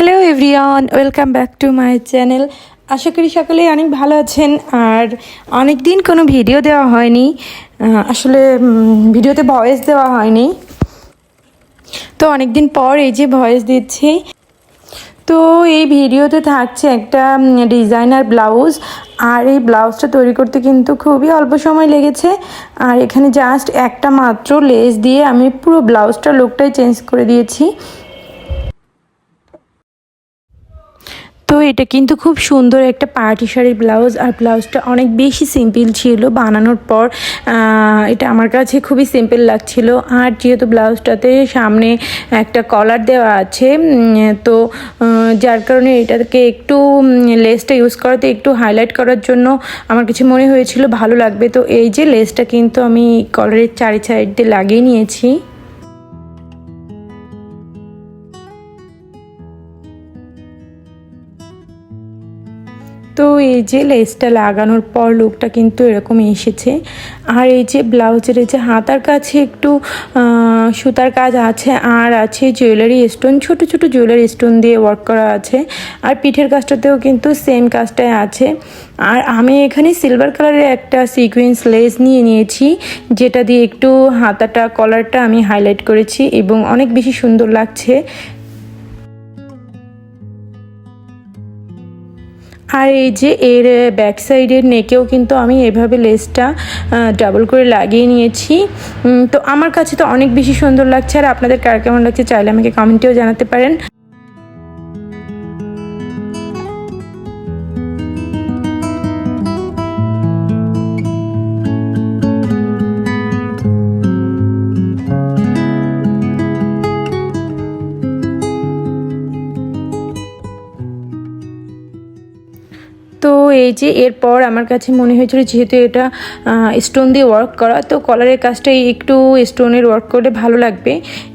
Hello everyone welcome back to my channel আশা করি সকলে অনেক ভালো আছেন, আর অনেক দিন কোনো ভিডিও দেওয়া হয়নি। আসলে ভিডিওতে ভয়েস দেওয়া হয়নি। তো অনেক দিন পর এই যে ভয়েস দিচ্ছি। তো এই ভিডিওতে থাকছে একটা ডিজাইনার ব্লাউজ আর এই ব্লাউজটা তৈরি করতে কিন্তু খুবই অল্প সময় লেগেছে। আর এখানে জাস্ট একটা মাত্র লেস দিয়ে আমি পুরো ব্লাউজটা লুকটাই চেঞ্জ করে দিয়েছি। তো এটা কিন্তু খুব সুন্দর একটা পার্টি শাড়ির ব্লাউজ আর ব্লাউজটা অনেক বেশি সিম্পল ছিল বানানোর পর। এটা আমার কাছে খুবই সিম্পল লাগছিল। আর যেহেতু ব্লাউজটাতে সামনে একটা কলার দেওয়া আছে তো যার কারণে এটাকে একটু লেসটা ইউজ করাতে একটু হাইলাইট করার জন্য আমার কিছু মনে হয়েছিল ভালো লাগবে। তো এই যে লেসটা কিন্তু আমি কলারের চারি সাইড দিয়ে লাগিয়ে নিয়েছি। তো এই যে লেসটা লাগানোর পর লুকটা কিন্তু এরকম এসেছে। আর এই যে ব্লাউজের এই যে হাতার কাছে একটু সুতার কাজ আছে, আর আছে জুয়েলারি স্টোন ছোট ছোট জুয়েলারি স্টোন দিয়ে ওয়ার্ক করা আছে। আর পিঠের কাজটাতেও কিন্তু সেম কাজটাই আছে। আর আমি এখানে সিলভার কালারের একটা সিকোয়েন্স লেস নিয়ে নিয়েছি, যেটা দিয়ে একটু হাতাটা কলারটা আমি হাইলাইট করেছি এবং অনেক বেশি সুন্দর লাগছে। আর এই যে এর ব্যাক সাইডের নেকেও কিন্তু আমি এভাবে লেসটা ডাবল করে লাগিয়ে নিয়েছি। তো আমার কাছে তো অনেক বেশি সুন্দর লাগছে, আর আপনাদের কার কেমন লাগছে চাইলে আমাকে কমেন্টেও জানাতে পারেন। এই যে এরপর আমার কাছে মনে হয়েছিল যেহেতু এটা স্টোন দিয়ে ওয়ার্ক করা, তো কলারের কাজটা একটু স্টোনের ওয়ার্ক করলে ভালো লাগবে।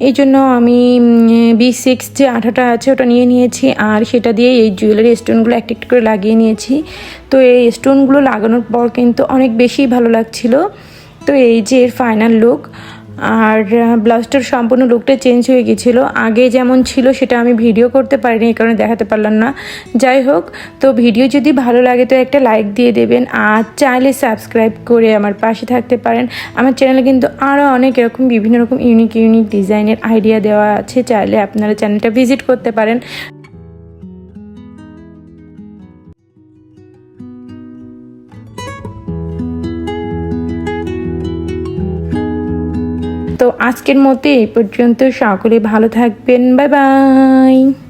এই জন্য আমি বি সিক্স যে আঠাটা আছে ওটা নিয়ে নিয়েছি, আর সেটা দিয়ে এই জুয়েলারি স্টোনগুলো একটা একটা করে লাগিয়ে নিয়েছি। তো এই স্টোনগুলো লাগানোর পর কিন্তু অনেক বেশি ভালো লাগছিল। তো এই যে এর ফাইনাল লুক আর ব্লাউজটার সম্পূর্ণ লুকটা চেঞ্জ হয়ে গেছিল আগে যেমন ছিল সেটা আমি ভিডিও করতে পারিনি, এই কারণে দেখাতে পারলাম না। যাই হোক, তো ভিডিও যদি ভালো লাগে তো একটা লাইক দিয়ে দেবেন আর চাইলে সাবস্ক্রাইব করে আমার পাশে থাকতে পারেন। আমার চ্যানেলে কিন্তু আরও অনেক এরকম বিভিন্ন রকম ইউনিক ইউনিক ডিজাইনের আইডিয়া দেওয়া আছে। চাইলে আপনারা চ্যানেলটা ভিজিট করতে পারেন। তো আজকের মতো এই পর্যন্ত। সকলে ভালো থাকবেন। Bye bye.